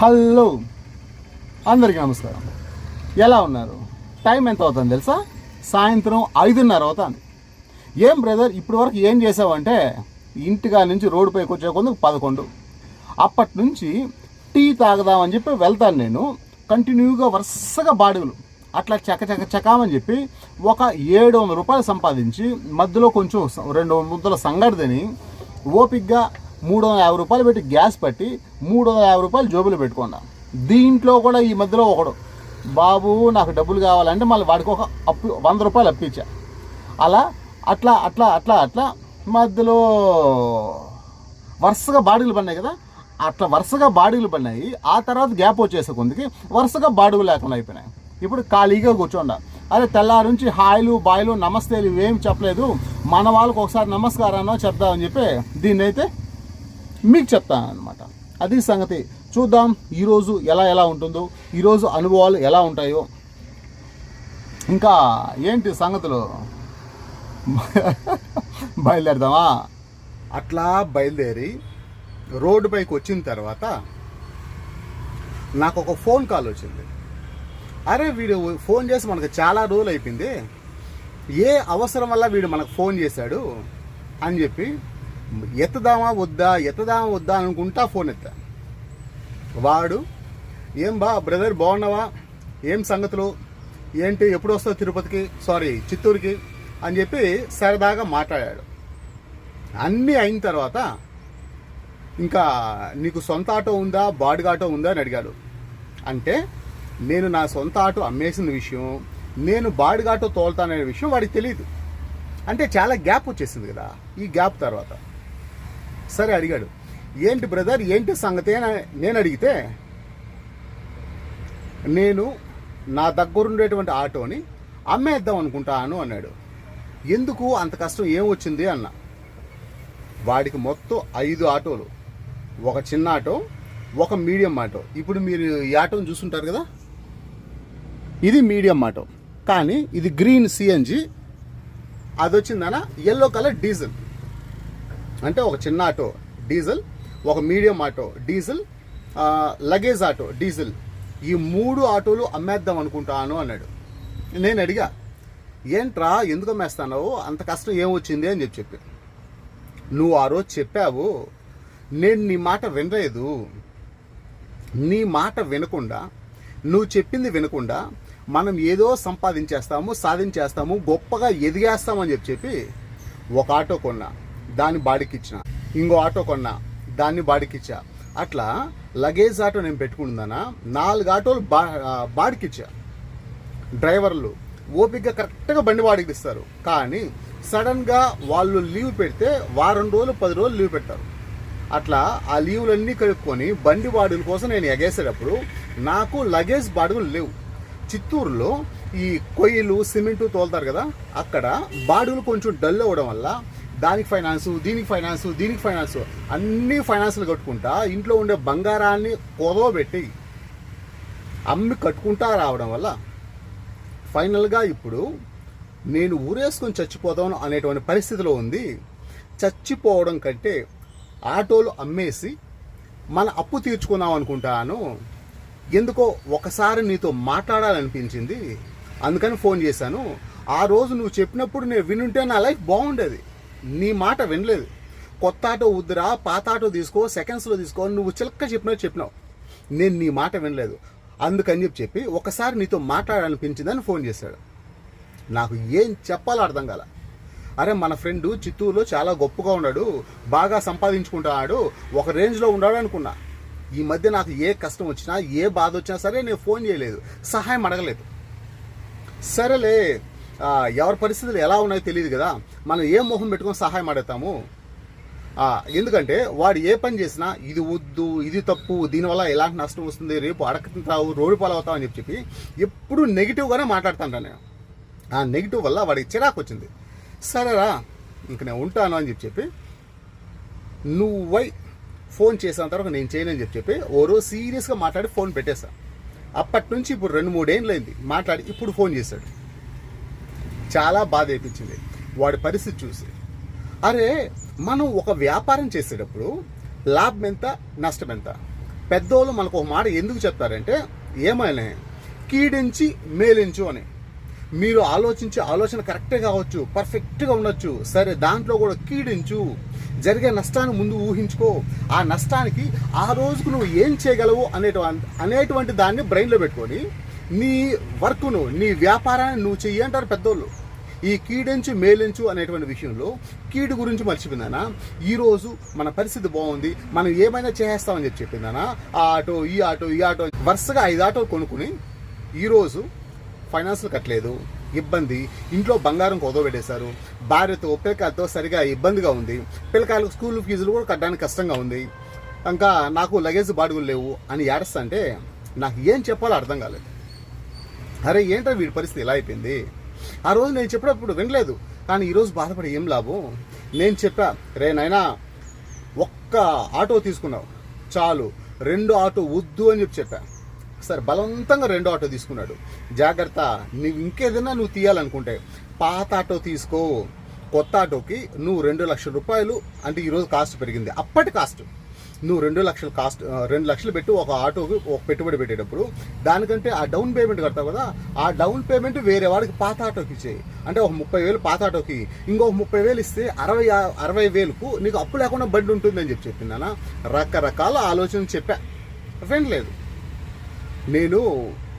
Hello. అందరికీ నమస్కారం. ఎలా ఉన్నారు? టైం ఎంత అవుతుంది తెలుసా? సాయంత్రం ఐదున్నర అవుతుంది. ఏం బ్రదర్ ఇప్పటి వరకు ఏం చేసావంటే ఇంటిగా నుంచి రోడ్డుపైకి వచ్చే కొందుకు పదకొండు. అప్పటి నుంచి టీ తాగదామని చెప్పి వెళ్తాను నేను. కంటిన్యూగా వరుసగా బాడుగులు. అట్లా చక చక చకామని చెప్పి ఒక ఏడు వందల రూపాయలు సంపాదించి మధ్యలో కొంచెం రెండు రెండు ముద్దల సంగడి తిని ఓపిక్గా మూడు వందల యాభై రూపాయలు పెట్టి గ్యాస్ పట్టి మూడు వందల యాభై రూపాయలు జోబులు పెట్టుకున్నా. దీంట్లో కూడా ఈ మధ్యలో ఒకడు బాబు నాకు డబ్బులు కావాలంటే మళ్ళీ వాడికి ఒక అప్పు వంద రూపాయలు అప్పించా అలా అట్లా అట్లా అట్లా అట్లా మధ్యలో వరుసగా బాడీలు పడినాయి కదా అట్లా వరుసగా బాడీలు పడినాయి. ఆ తర్వాత గ్యాప్ వచ్చేసే కొందికి వరుసగా బాడీలు లేకుండా అయిపోయినాయి. ఇప్పుడు ఖాళీగా కూర్చోండా. అరే తెల్లారి నుంచి హాయిలు బాయిలు నమస్తేలు ఇవేం చెప్పలేదు. మన వాళ్ళకి ఒకసారి నమస్కారానో చెప్దామని చెప్పి దీన్నైతే మీకు చెప్తాను అనమాట అది సంగతి. చూద్దాం ఈరోజు ఎలా ఎలా ఉంటుందో ఈరోజు అనుభవాలు ఎలా ఉంటాయో. ఇంకా ఏంటి సంగతులు? బయలుదేరదామా? అట్లా బయలుదేరి రోడ్డు పైకి వచ్చిన తర్వాత నాకు ఒక ఫోన్ కాల్ వచ్చింది. అరే వీడు ఫోన్ చేసి మనకు చాలా రోజులు అయిపోయింది. ఏ అవసరం వల్ల వీడు మనకు ఫోన్ చేశాడు అని చెప్పి ఎత్తదామా వద్దా ఎత్తదామా వద్దా అనుకుంటా ఫోన్ ఎత్తా. వాడు ఏం బా బ్రదర్ బాగున్నావా? ఏం సంగతులు? ఏంటి? ఎప్పుడు వస్తావు తిరుపతికి? సారీ చిత్తూరుకి? అని చెప్పి సరదాగా మాట్లాడాడు. అన్నీ అయిన తర్వాత ఇంకా నీకు సొంత ఆటో ఉందా? బాడుగా ఆటో ఉందా? అని అడిగాడు. అంటే నేను నా సొంత ఆటో అమ్మేసిన విషయం నేను బాడుగా ఆటో తోలుతాననే విషయం వాడికి తెలియదు అంటే చాలా గ్యాప్ వచ్చేసింది కదా ఈ గ్యాప్ తర్వాత. సరే అడిగాడు. ఏంటి బ్రదర్ ఏంటి సంగతి నేను అడిగితే నేను నా దగ్గరుండేటువంటి ఆటోని అమ్మేద్దాం అనుకుంటాను అన్నాడు. ఎందుకు? అంత కష్టం ఏం వచ్చింది అన్న. వాడికి మొత్తం ఐదు ఆటోలు. ఒక చిన్న ఆటో ఒక మీడియం ఆటో. ఇప్పుడు మీరు ఈ ఆటోని చూసుంటారు కదా? ఇది మీడియం ఆటో. కానీ ఇది గ్రీన్ సిఎన్జి అది వచ్చిందన ఎల్లో కలర్ డీజిల్. అంటే ఒక చిన్న ఆటో డీజిల్ ఒక medium auto diesel luggage auto diesel. ఈ మూడు ఆటోలు అమ్మేద్దాం అనుకుంటాను అన్నాడు. నేను అడిగా ఏంట్రా ఎందుకు అమ్మేస్తావు అంత కష్టం ఏం వచ్చింది అని చెప్పి చెప్పి నువ్వు ఆ రోజు చెప్పావు నేను నీ మాట వినలేదు. నీ మాట వినకుండా నువ్వు చెప్పింది వినకుండా మనం ఏదో సంపాదించేస్తాము సాధించేస్తాము గొప్పగా ఎదిగేస్తామని చెప్పి చెప్పి ఒక ఆటో కొన్నా. దాన్ని బాడికిచ్చిన. ఇంకో ఆటో కొన్నా దాన్ని బాడికిచ్చా. అట్లా లగేజ్ ఆటో నేను పెట్టుకుందానా నాలుగు ఆటోలు బా బాడికిచ్చా. డ్రైవర్లు ఓపిక కరెక్ట్గా బండి వాడికి ఇస్తారు కానీ సడన్గా వాళ్ళు లీవ్ పెడితే వారం రోజులు పది రోజులు లీవ్ పెడతారు. అట్లా ఆ లీవులన్నీ కలుపుకొని బండి బాడుల కోసం నేను ఎగేసేటప్పుడు నాకు లగేజ్ బాడుగులు లేవు. చిత్తూరులో ఈ కొయ్యలు సిమెంటు తోలుతారు కదా అక్కడ బాడుగులు కొంచెం డల్ అవ్వడం వల్ల దానికి ఫైనాన్సు దీనికి ఫైనాన్సు దీనికి ఫైనాన్సు. అన్ని ఫైనాన్సులు కట్టుకుంటా ఇంట్లో ఉండే బంగారాన్ని కొదవబెట్టి అమ్మి కట్టుకుంటా రావడం వల్ల ఫైనల్గా ఇప్పుడు నేను ఊరేసుకొని చచ్చిపోదాను అనేటువంటి పరిస్థితిలో ఉంది. చచ్చిపోవడం కంటే ఆటోలు అమ్మేసి మన అప్పు తీర్చుకుందాం అనుకుంటాను. ఎందుకో ఒకసారి నీతో మాట్లాడాలనిపించింది. అందుకని ఫోన్ చేశాను. ఆ రోజు నువ్వు చెప్పినప్పుడు నేను వినుంటే నా లైఫ్ బాగుండేది. నీ మాట వినలేదు. కొత్త ఆటో వద్దురా పాత ఆటో తీసుకో సెకండ్స్లో తీసుకో నువ్వు చిలక్క చెప్పినట్టు చెప్పినావు. నేను నీ మాట వినలేదు. అందుకని చెప్పి చెప్పి ఒకసారి నీతో మాట్లాడాలనిపించిందని ఫోన్ చేశాడు. నాకు ఏం చెప్పాలో అర్థం కాల. అరే మన ఫ్రెండు చిత్తూరులో చాలా గొప్పగా ఉన్నాడు బాగా సంపాదించుకుంటున్నాడు ఒక రేంజ్లో ఉన్నాడు అనుకున్నా. ఈ మధ్య నాకు ఏ కష్టం వచ్చినా ఏ బాధ వచ్చినా సరే నేను ఫోన్ చేయలేదు సహాయం అడగలేదు. సరేలే ఎవరి పరిస్థితులు ఎలా ఉన్నాయో తెలియదు కదా. మనం ఏ మొహం పెట్టుకొని సహాయం అడుగుతాము? ఎందుకంటే వాడు ఏ పని చేసినా ఇది వద్దు ఇది తప్పు దీనివల్ల ఎలాంటి నష్టం వస్తుంది రేపు అడగతావు రోడ్డు పాలవుతావు అని చెప్పి చెప్పి ఎప్పుడు నెగిటివ్గానే మాట్లాడుతాను నేను. ఆ నెగిటివ్ వల్ల వాడికి చిరాకు వచ్చింది. సరేరా ఇంక నేను ఉంటాను అని చెప్పి చెప్పి నువ్వై ఫోన్ చేసిన తర్వాత నేను చేయనని చెప్పి చెప్పి ఓ రోజు సీరియస్గా మాట్లాడి ఫోన్ పెట్టేశా. అప్పటి నుంచి ఇప్పుడు రెండు మూడేళ్ళైంది మాట్లాడి ఇప్పుడు ఫోన్ చేశాడు. చాలా బాధ వేయించింది వాడి పరిస్థితి చూసి. అరే మనం ఒక వ్యాపారం చేసేటప్పుడు లాభం ఎంత నష్టం ఎంత? పెద్దోళ్ళు మనకు ఒక మాట ఎందుకు చెప్తారంటే ఏమైనా కీడించి మేలించు అని. మీరు ఆలోచించే ఆలోచన కరెక్టే కావచ్చు పర్ఫెక్ట్గా ఉండొచ్చు. సరే దాంట్లో కూడా కీడించు. జరిగే నష్టాన్ని ముందు ఊహించుకో. ఆ నష్టానికి ఆ రోజుకు నువ్వు ఏం చేయగలవు అనేటువంటి అనేటువంటి దాన్ని బ్రెయిన్లో పెట్టుకొని నీ వర్క్ను నీ వ్యాపారాన్ని నువ్వు చెయ్యి అంటారు పెద్దోళ్ళు. ఈ కీడించు మేలించు అనేటువంటి విషయంలో కీడు గురించి మర్చిపోయిందనా ఈరోజు మన పరిస్థితి బాగుంది. మనం ఏమైనా చేసేస్తామని చెప్పి చెప్పిందనా ఆ ఆటో ఈ ఆటో ఈ ఆటో వరుసగా ఐదు ఆటోలు కొనుక్కుని ఈరోజు ఫైనాన్స్లు కట్టలేదు. ఇబ్బంది. ఇంట్లో బంగారం కుదవబెట్టేశారు భార్యతో పిల్లకాయలతో సరిగా ఇబ్బందిగా ఉంది. పిల్లకాయలకు స్కూల్ ఫీజులు కూడా కట్టడానికి కష్టంగా ఉంది. ఇంకా నాకు లగేజ్ బాడుగులు లేవు అని ఏడుస్తా అంటే నాకు ఏం చెప్పాలో అర్థం కాలేదు. అరే ఏంటో వీడి పరిస్థితి ఇలా అయిపోయింది? ఆ రోజు నేను చెప్పినప్పుడు వినలేదు. కానీ ఈరోజు బాధపడి ఏం లాభం? నేను చెప్పా రే నాయనా ఒక్క ఆటో తీసుకున్నావు. చాలు రెండు ఆటో వద్దు అని చెప్పి చెప్పా. సరే బలవంతంగా రెండో ఆటో తీసుకున్నాడు. జాగ్రత్త నువ్వు ఇంకేదైనా నువ్వు తీయాలనుకుంటే పాత ఆటో తీసుకో. కొత్త ఆటోకి నువ్వు రెండు లక్షల రూపాయలు అంటే ఈరోజు కాస్ట్ పెరిగింది. అప్పటి కాస్ట్. నువ్వు రెండు లక్షలు కాస్ట్ రెండు లక్షలు పెట్టి ఒక ఆటోకి ఒక పెట్టుబడి పెట్టేటప్పుడు దానికంటే ఆ డౌన్ పేమెంట్ కడతావు కదా ఆ డౌన్ పేమెంట్ వేరే వాడికి పాత ఆటోకి ఇచ్చేయి. అంటే ఒక ముప్పై వేలు పాత ఆటోకి ఇంకొక ముప్పై వేలు ఇస్తే అరవై అరవై వేలకు నీకు అప్పు లేకుండా బండి ఉంటుందని చెప్పి చెప్పిందనా రకరకాల ఆలోచన చెప్పా. వినలేదు నేను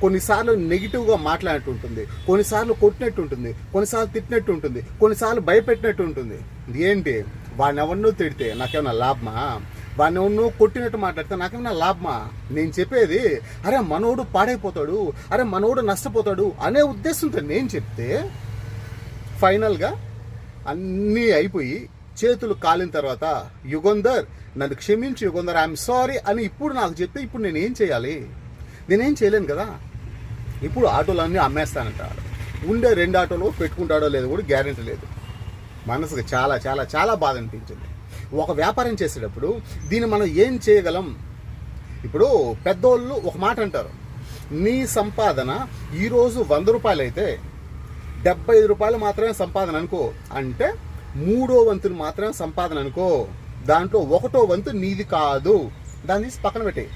కొన్నిసార్లు నెగిటివ్గా మాట్లాడినట్టు ఉంటుంది కొన్నిసార్లు కొట్టినట్టు ఉంటుంది కొన్నిసార్లు తిట్టినట్టు ఉంటుంది కొన్నిసార్లు భయపెట్టినట్టు ఉంటుంది. ఏంటి? వాడిని ఎవరినో తిడితే నాకేమన్నా లాభమా? వాడిని నువ్వు కొట్టినట్టు మాట్లాడితే నాకేమైనా లాభమా? నేను చెప్పేది అరే మనోడు పాడైపోతాడు అరే మనోడు నష్టపోతాడు అనే ఉద్దేశంతో నేను చెప్తే ఫైనల్గా అన్నీ అయిపోయి చేతులు కాలిన తర్వాత యుగంధర్ నన్ను క్షమించి యుగంధర్ ఐఎమ్ సారీ అని ఇప్పుడు నాకు చెప్తే ఇప్పుడు నేను ఏం చేయాలి? నేనేం చేయలేను కదా? ఇప్పుడు ఆటోలన్నీ అమ్మేస్తానంటాడు ఉండే రెండు ఆటోలు పెట్టుకుంటాడో లేదో కూడా గ్యారెంటీ లేదు. మనసుకు చాలా చాలా చాలా బాధ అనిపించింది. ఒక వ్యాపారం చేసేటప్పుడు దీన్ని మనం ఏం చేయగలం? ఇప్పుడు పెద్దోళ్ళు ఒక మాట అంటారు. నీ సంపాదన ఈరోజు వంద రూపాయలు అయితే డెబ్బై ఐదు రూపాయలు మాత్రమే సంపాదన అనుకో. అంటే మూడో వంతుని మాత్రమే సంపాదన అనుకో. దాంట్లో ఒకటో వంతు నీది కాదు. దాన్ని తీసి పక్కన పెట్టే.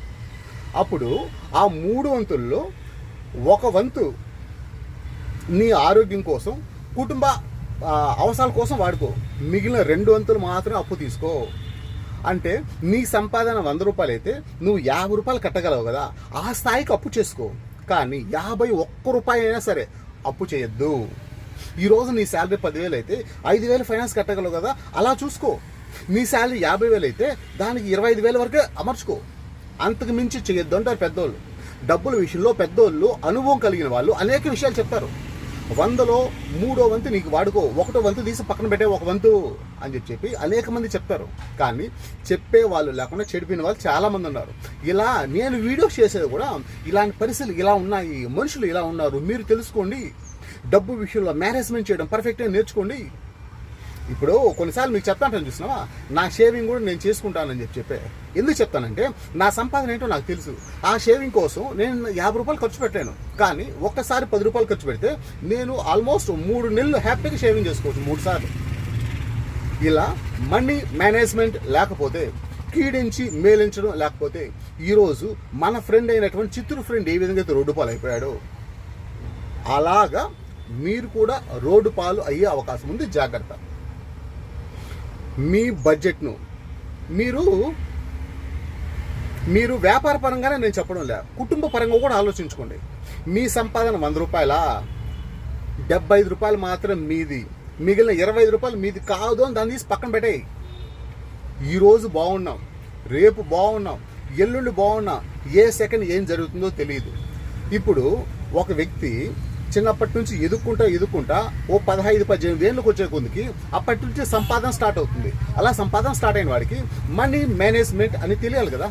అప్పుడు ఆ మూడు వంతుల్లో ఒక వంతు నీ ఆరోగ్యం కోసం కుటుంబ అవసరాల కోసం వాడుకో. మిగిలిన రెండు వంతులు మాత్రం అప్పు తీసుకో. అంటే నీ సంపాదన వంద రూపాయలు అయితే నువ్వు యాభై రూపాయలు కట్టగలవు కదా ఆ స్థాయికి అప్పు చేసుకో. కానీ యాభై ఒక్క రూపాయి అయినా సరే అప్పు చేయొద్దు. ఈరోజు నీ శాలరీ పదివేలు అయితే ఐదు వేలు ఫైనాన్స్ కట్టగలవు కదా అలా చూసుకో. నీ శాలరీ యాభై వేలు అయితే దానికి ఇరవై ఐదు వేల వరకే అమర్చుకో. అంతకు మించి చేయొద్దు అంటారు పెద్దోళ్ళు. డబ్బుల విషయంలో పెద్దోళ్ళు అనుభవం కలిగిన వాళ్ళు అనేక విషయాలు చెప్తారు. వందలో మూడో వంతు నీకు వాడుకో ఒకటో వంతు తీసి పక్కన పెట్టే ఒక వంతు అని చెప్పి అనేక మంది చెప్తారు కానీ చెప్పే వాళ్ళు లేకుండా చెడిపోయిన వాళ్ళు చాలామంది ఉన్నారు. ఇలా నేను వీడియోస్ చేసేది కూడా ఇలాంటి పరిస్థితులు ఇలా ఉన్నాయి మనుషులు ఇలా ఉన్నారు. మీరు తెలుసుకోండి. డబ్బు విషయంలో మేనేజ్మెంట్ చేయడం పర్ఫెక్ట్గా నేర్చుకోండి. ఇప్పుడు కొన్నిసార్లు మీకు చెప్తాంటాను చూసినావా? నా షేవింగ్ కూడా నేను చేసుకుంటానని చెప్పి చెప్పే. ఎందుకు చెప్తానంటే నా సంపాదన ఏంటో నాకు తెలుసు. ఆ షేవింగ్ కోసం నేను యాభై రూపాయలు ఖర్చు పెట్టాను కానీ ఒక్కసారి పది రూపాయలు ఖర్చు పెడితే నేను ఆల్మోస్ట్ మూడు నెలలు హ్యాపీగా షేవింగ్ చేసుకోవచ్చు మూడు సార్లు. ఇలా మనీ మేనేజ్మెంట్ లేకపోతే కీడించి మేలించడం లేకపోతే ఈరోజు మన ఫ్రెండ్ అయినటువంటి చిత్తూరు ఫ్రెండ్ ఏ విధంగా అయితే రోడ్డు పాలు అయిపోయాడో అలాగా మీరు కూడా రోడ్డు పాలు అయ్యే అవకాశం ఉంది. జాగ్రత్త. మీ బడ్జెట్ను మీరు మీరు వ్యాపార పరంగానే నేను చెప్పడం లే. కుటుంబ పరంగా కూడా ఆలోచించుకోండి. మీ సంపాదన వంద రూపాయల? డెబ్బై ఐదు రూపాయలు మాత్రం మీది. మిగిలిన ఇరవై ఐదు రూపాయలు మీది కాదు అని దాన్ని తీసి పక్కన పెట్టేయి. ఈరోజు బాగున్నాం. రేపు బాగున్నాం. ఎల్లుండి బాగున్నాం. ఏ సెకండ్ ఏం జరుగుతుందో తెలియదు ఇప్పుడు ఒక వ్యక్తి చిన్నప్పటి నుంచి ఎదుక్కుంటా ఎదుక్కుంటా ఓ పదహైదు పద్దెనిమిది ఏళ్ళకి వచ్చే కొందికి అప్పటి నుంచి సంపాదన స్టార్ట్ అవుతుంది. అలా సంపాదన స్టార్ట్ అయిన వాడికి మనీ మేనేజ్మెంట్ అని తెలియాలి కదా.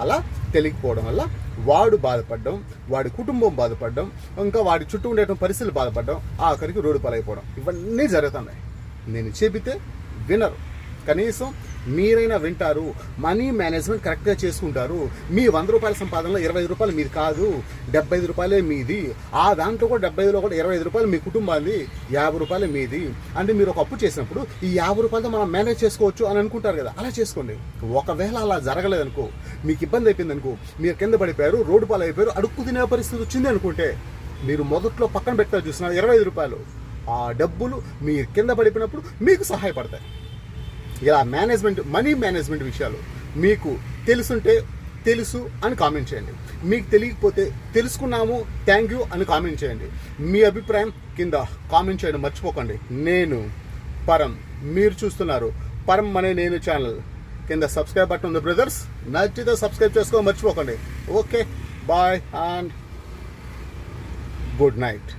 అలా తెలియకపోవడం వల్ల వాడు బాధపడడం వాడి కుటుంబం బాధపడడం ఇంకా వాడి చుట్టూ ఉండేటువంటి పరిస్థితులు బాధపడడం ఆఖరికి రోడ్డు పాలైపోవడం. ఇవన్నీ జరుగుతున్నాయి. నేను చెబితే వినరు. కనీసం మీరైనా వింటారు. మనీ మేనేజ్మెంట్ కరెక్ట్గా చేసుకుంటారు. మీ వంద రూపాయల సంపాదనలో ఇరవై ఐదు రూపాయలు మీది కాదు. డెబ్బై ఐదు రూపాయలే మీది. ఆ దాంట్లో కూడా డెబ్బై ఐదులో కూడా ఇరవై ఐదు రూపాయలు మీ కుటుంబాన్ని యాభై రూపాయలు మీది. అంటే మీరు ఒక అప్పు చేసినప్పుడు ఈ యాభై రూపాయలతో మనం మేనేజ్ చేసుకోవచ్చు అని అనుకుంటారు కదా. అలా చేసుకోండి. ఒకవేళ అలా జరగలేదనుకో మీకు ఇబ్బంది అయిపోయింది అనుకో మీరు కింద పడిపోయారు రోడ్డు పాలు అయిపోయారు అడుక్కు తినే పరిస్థితి వచ్చింది అనుకుంటే మీరు మొదట్లో పక్కన పెట్టారు చూస్తున్నారు ఇరవై ఐదు రూపాయలు. ఆ డబ్బులు మీరు కింద పడిపోయినప్పుడు మీకు సహాయపడతాయి. ఇలా మేనేజ్మెంట్ మనీ మేనేజ్మెంట్ విషయాలు మీకు తెలుసుంటే తెలుసు అని కామెంట్ చేయండి. మీకు తెలియకపోతే తెలుసుకున్నాము థ్యాంక్ యూ అని కామెంట్ చేయండి. మీ అభిప్రాయం కింద కామెంట్ చేయడం మర్చిపోకండి. నేను పరం మీరు చూస్తున్నారు. పరం అనే నేను ఛానల్ కింద సబ్స్క్రైబ్ బటన్ ఉంది బ్రదర్స్ నచ్చితే సబ్స్క్రైబ్ చేసుకో మర్చిపోకండి. Okay bye and good night